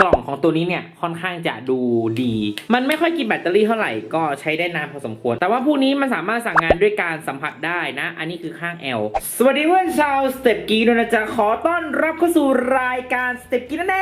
กล่องของตัวนี้เนี่ยค่อนข้างจะดูดี มันไม่ค่อยกินแบตเตอรี่เท่าไหร่ก็ใช้ได้นานพอสมควร แต่ว่าพวกนี้มันสามารถสั่งงานด้วยการสัมผัสได้นะ อันนี้คือข้าง L สวัสดีเพื่อนชาวสเต็ปกีด้วยนะจ๊ะขอต้อนรับเข้าสู่รายการสเต็ปกีนั่นเอ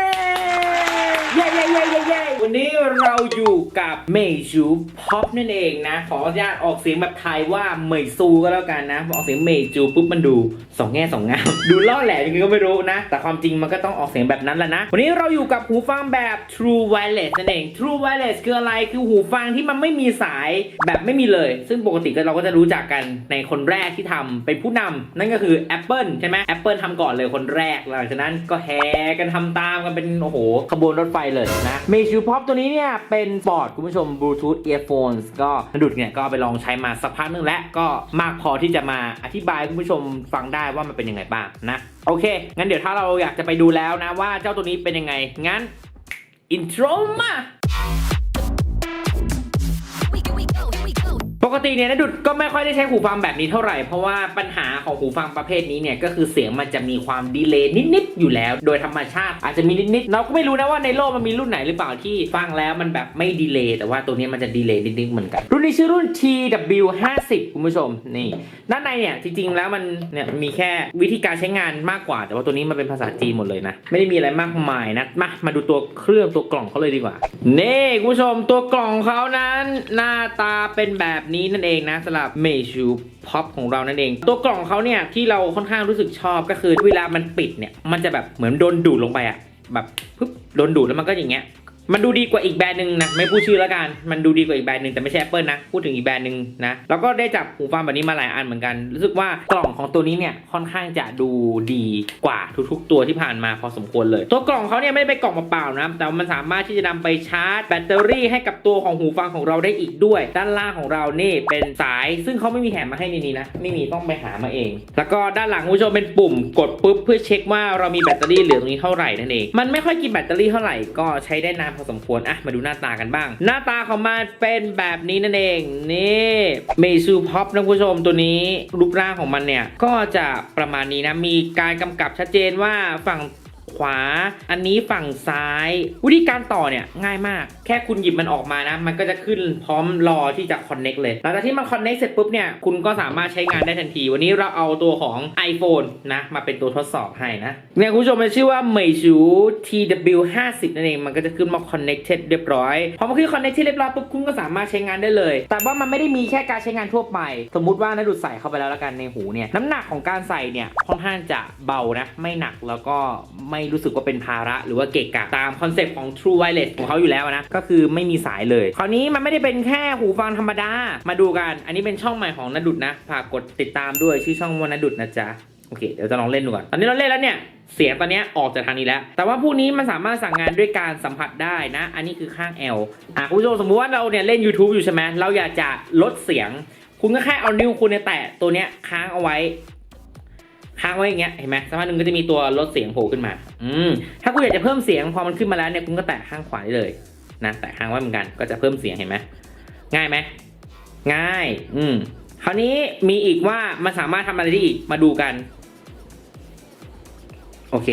งเย้เย้เย้เย้เย้วันนี้เราอยู่กับเมจูพ็อปนั่นเองนะ ขออนุญาตออกเสียงแบบไทยว่าเมยซูก็แล้วกันนะพอออกเสียงเมจูปุ๊บมันดูสองแง่สองงามดูล่อแหลมยังไงก็ไม่รู้นะ แต่ความจริงมันก็ต้องออกเสียงแบบนั้นแหละนะ วันนี้เราอยู่กับหูฟังแบบ True Wireless นั่นเอง True Wireless คืออะไรคือหูฟังที่มันไม่มีสายแบบไม่มีเลย ซึ่งปกติก็เราก็จะรู้จักกันในคนแรกที่ทำเป็นผู้นำนั่นก็คือ Apple ใช่ไหม Apple ทำก่อนเลยคนแรกหลังจากนั้นก็แห่กันทำตามกันเป็นโอ้โหขบวนรถไฟเลยนะเมชูพ็อปตัวนี้เนี่ยเป็นปอร์ตคุณผู้ชม Bluetooth earphones ก็ดุดเนี่ยก็ไปลองใช้มาสักพักนึงแล้วก็มากพอที่จะมาอธิบายคุณผู้ชมฟังได้ว่ามันเป็นยังไงบ้างนะโอเค งั้นเดี๋ยวถ้าเราอยากจะไปดูแล้วนะว่าเจ้าตัวนี้เป็นยังไง งั้น อินโทรมา ติเนี่ยนะดุดก็ไม่ค่อยได้ใช้หูฟังแบบนี้เท่าไหร่ เพราะว่าปัญหาของหูฟังประเภทนี้เนี่ยก็คือเสียงมันจะมีความดีเลย์นิดๆอยู่แล้ว โดยธรรมชาติอาจจะมีนิดๆเราก็ไม่รู้นะว่าในโลกมันมีรุ่นไหนหรือเปล่าที่ฟังแล้วมันแบบไม่ดีเลย์แต่ว่าตัวนี้มันจะดีเลย์นิดๆเหมือนกัน รุ่นนี้ชื่อรุ่น TW50 คุณผู้ชมนี่ด้านในเนี่ยจริงๆแล้วมันเนี่ยมีแค่วิธีการใช้งานมากกว่า แต่ว่าตัวนี้มันเป็นภาษาจีนหมดเลยนะไม่ได้มีอะไรมากมายนะมามาดูตัวเครื่องตัวกล่องเขาเลยดีกว่านี่คุณผู้ชมตัวกล่องเขานั้นหน้าตาเป็นแบบนี้นั่นเองนะสำหรับเมชูพ็อปของเรานั่นเอง ตัวกล่องเขาเนี่ยที่เราค่อนข้างรู้สึกชอบก็คือเวลามันปิดเนี่ยมันจะแบบเหมือนโดนดูดลงไปอะแบบปึ๊บโดนดูดแล้วมันก็อย่างเงี้ย มันดูดีกว่าอีกแบรนด์หนึ่งนะไม่พูดชื่อแล้วกัน มันดูดีกว่าอีกแบรนด์หนึ่งแต่ไม่ใช่ Apple นะ พูดถึงอีกแบรนด์หนึ่งนะแล้วก็ได้จับหูฟังแบบนี้มาหลายอันเหมือนกัน รู้สึกว่ากล่องของตัวนี้เนี่ยค่อนข้างจะดูดีกว่าทุกๆ ตัวที่ผ่านมาพอสมควรเลย ตัวกล่องเขาเนี่ยไม่ได้เป็นกล่องเปล่าๆนะแต่ว่ามันสามารถที่จะนำไปชาร์จแบตเตอรี่ให้กับตัวของหูฟังของเราได้อีกด้วย ด้านล่างของเรานี่เป็นสาย ซึ่งเขาไม่มีแถมมาให้ในนี้นะไม่มีต้องไปหามาเอง แล้วก็ด้านหลังคุณผู้ชมเป็นปุ่มกดปุ๊บเพื่อเช็คว่าเรามีแบตเตอรี่เหลือตรงนี้เท่าไหร่นั่นเองมันไม่ค่อยกินแบตเตอรี่เท่าไหร่ก็ใช้ได้นานพอสมควรอะมาดูหน้าตากันบ้าง หน้าตาของมันเป็นแบบนี้นั่นเองนี่เมซูพ็อปนะคุณผู้ชมตัวนี้รูปร่างของมันเนี่ยก็จะประมาณนี้นะมีการกำกับชัดเจนว่าฝั่ง ขวา อันนี้ฝั่งซ้าย วิธีการต่อเนี่ยง่ายมาก แค่คุณหยิบมันออกมานะ มันก็จะขึ้นพร้อมรอที่จะ connect เลยหลังจากที่มัน connect เสร็จปุ๊บเนี่ยคุณก็สามารถใช้งานได้ทันที วันนี้เราเอาตัวของ iPhone นะ มาเป็นตัวทดสอบให้นะเนี่ยคุณผู้ชมมันชื่อว่า Meizu TW50 นั่นเองมันก็จะขึ้นมา connected เรียบร้อยพอมันขึ้น connected เรียบร้อยปุ๊บคุณก็สามารถใช้งานได้เลย แต่ว่ามันไม่ได้มีแค่การใช้งานทั่วไป สมมุติว่านัดูดใส่เข้าไปแล้วล้วกันในหูเนี่ยน้ำหนักของการใส่เนี่ยค่อนข้างจะเบานะไม่หนักแล้วก็ไม่รู้สึกว่าเป็นภาระหรือว่าเกะกะตามคอนเซปต์ของ True Wireless ของเขาอยู่แล้วนะ ก็คือไม่มีสายเลย คราวนี้มันไม่ได้เป็นแค่หูฟังธรรมดา มาดูกัน อันนี้เป็นช่องใหม่ของนดุดนะฝากกดติดตามด้วยชื่อช่องว่านดุดนะจ๊ะโอเค เดี๋ยวจะลองเล่นดูก่อน ตอนนี้เราเล่นแล้วเนี่ย เสียงตอนนี้ออกจากทางนี้แล้ว แต่ว่าพวกนี้มันสามารถสั่งงานด้วยการสัมผัสได้นะ อันนี้คือข้าง L อะคุณผู้ชมสมมุติว่าเราเนี่ยเล่น YouTube อยู่ใช่ไหมเราอยากจะลดเสียง คุณก็แค่เอานิ้วคุณเนี่ยแตะตัวเนี้ยค้างเอาไว้ ค้างไว้อย่างเงี้ยเห็นไหมสักพักหนึ่งก็จะมีตัวลดเสียงโผล่ขึ้นมา อืมถ้าคุณอยากจะเพิ่มเสียงพอมันขึ้นมาแล้วเนี่ยคุณก็แตะข้างขวาได้เลยนะแตะค้างไว้เหมือนกันก็จะเพิ่มเสียงเห็นไหมง่ายไหมง่าย อืมคราวนี้มีอีกว่ามันสามารถทำอะไรได้อีกมาดูกัน โอเค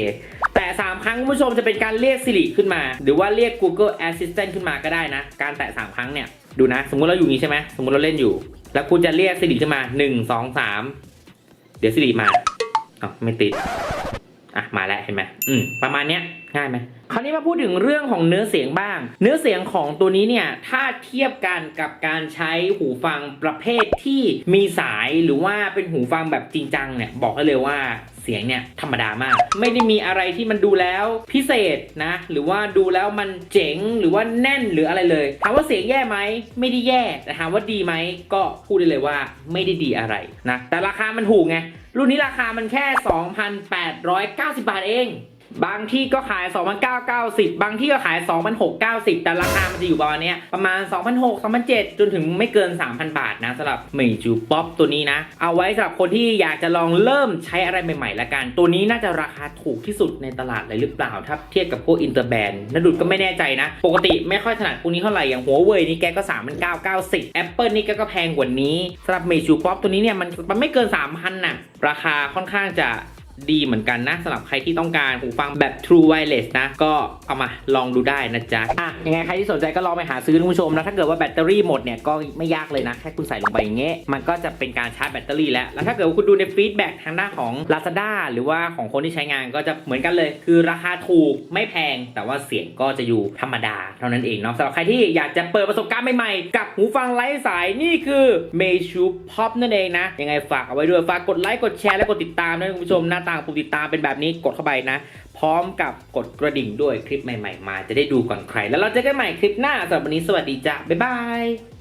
แต่สามครั้งคุณผู้ชมจะเป็นการเรียก Siri ขึ้นมา หรือว่าเรียก Google Assistant ขึ้นมาก็ได้นะ การแตะสามครั้งเนี่ยดูนะ สมมุติเราอยู่นี้ใช่ไหมสมมุติเราเล่นอยู่ แล้วคุณจะเรียก Siri ขึ้นมาหนึ่งสองสามเดี๋ยว Siri มา อ้าวไม่ติด อะมาแล้วเห็นไหมอืมประมาณเนี้ย ง่ายไหมคราวนี้มาพูดถึงเรื่องของเนื้อเสียงบ้าง เนื้อเสียงของตัวนี้เนี่ยถ้าเทียบกันกับการใช้หูฟังประเภทที่มีสายหรือว่าเป็นหูฟังแบบจริงจังเนี่ยบอกได้เลยว่าเสียงเนี่ยธรรมดามาก ไม่ได้มีอะไรที่มันดูแล้วพิเศษนะ หรือว่าดูแล้วมันเจ๋งหรือว่าแน่นหรืออะไรเลยถามว่าเสียงแย่ไหมไม่ได้แย่แต่ถามว่าดีไหมก็พูดได้เลยว่าไม่ได้ดีอะไรนะแต่ราคามันถูกไงรุ่นนี้ราคามันแค่ 2,890 บาทเอง บางที่ก็ขาย 2,990 บางที่ก็ขาย 2,690 แต่ราคามันจะอยู่ประมาณนี้ประมาณ 2,600 2,700 จนถึงไม่เกิน 3,000 บาทนะสำหรับเมจูป๊อปตัวนี้นะ เอาไว้สำหรับคนที่อยากจะลองเริ่มใช้อะไรใหม่ๆละกัน ตัวนี้น่าจะราคาถูกที่สุดในตลาดเลยหรือเปล่า ถ้าเทียบกับพวกอินเตอร์แบนด์นดุดก็ไม่แน่ใจนะ ปกติไม่ค่อยถนัดพวกนี้เท่าไหร่อย่างหัวเว่ยนี่แกก็ 3,990 Apple นี่ก็ก็แพงกว่านี้สำหรับเมจูป๊อปตัวนี้เนี่ยมันมันไม่เกิน 3,000น่ะราคาค่อนข้างจะ ดีเหมือนกันนะสำหรับใครที่ต้องการหูฟังแบบ True Wireless นะ ก็เอามาลองดูได้นะจ๊ะอะยังไงใครที่สนใจก็ลองไปหาซื้อคุณผู้ชมนะถ้าเกิดว่าแบตเตอรี่หมดเนี่ยก็ไม่ยากเลยนะแค่คุณใส่ลงไปอย่างเงี้ยมันก็จะเป็นการชาร์จแบตเตอรี่แล้วแล้วถ้าเกิดว่าคุณดูในฟีดแบ็กทางด้านของ Lazada หรือว่าของคนที่ใช้งานก็จะเหมือนกันเลย คือราคาถูกไม่แพง แต่ว่าเสียงก็จะอยู่ธรรมดาเท่านั้นเองเนาะสำหรับใครที่อยากจะเปิดประสบการณ์ใหม่ๆกับหูฟังไร้สายนี่คือ m a y s h u Pop นั่นเองนะยังไงฝากเอาไว้ด้วยฝากกดไลค์กดแชร์และกดติดตามด้วยคุณผู้ชมน้าต่างปุ่มติดตามเป็นแบบนี้กดเข้าไปนะ พร้อมกับกดกระดิ่งด้วยคลิปใหม่ๆ มาจะได้ดูก่อนใคร แล้วเราเจอกันใหม่คลิปหน้าสำหรับวันนี้สวัสดีจ้ะบ๊ายบาย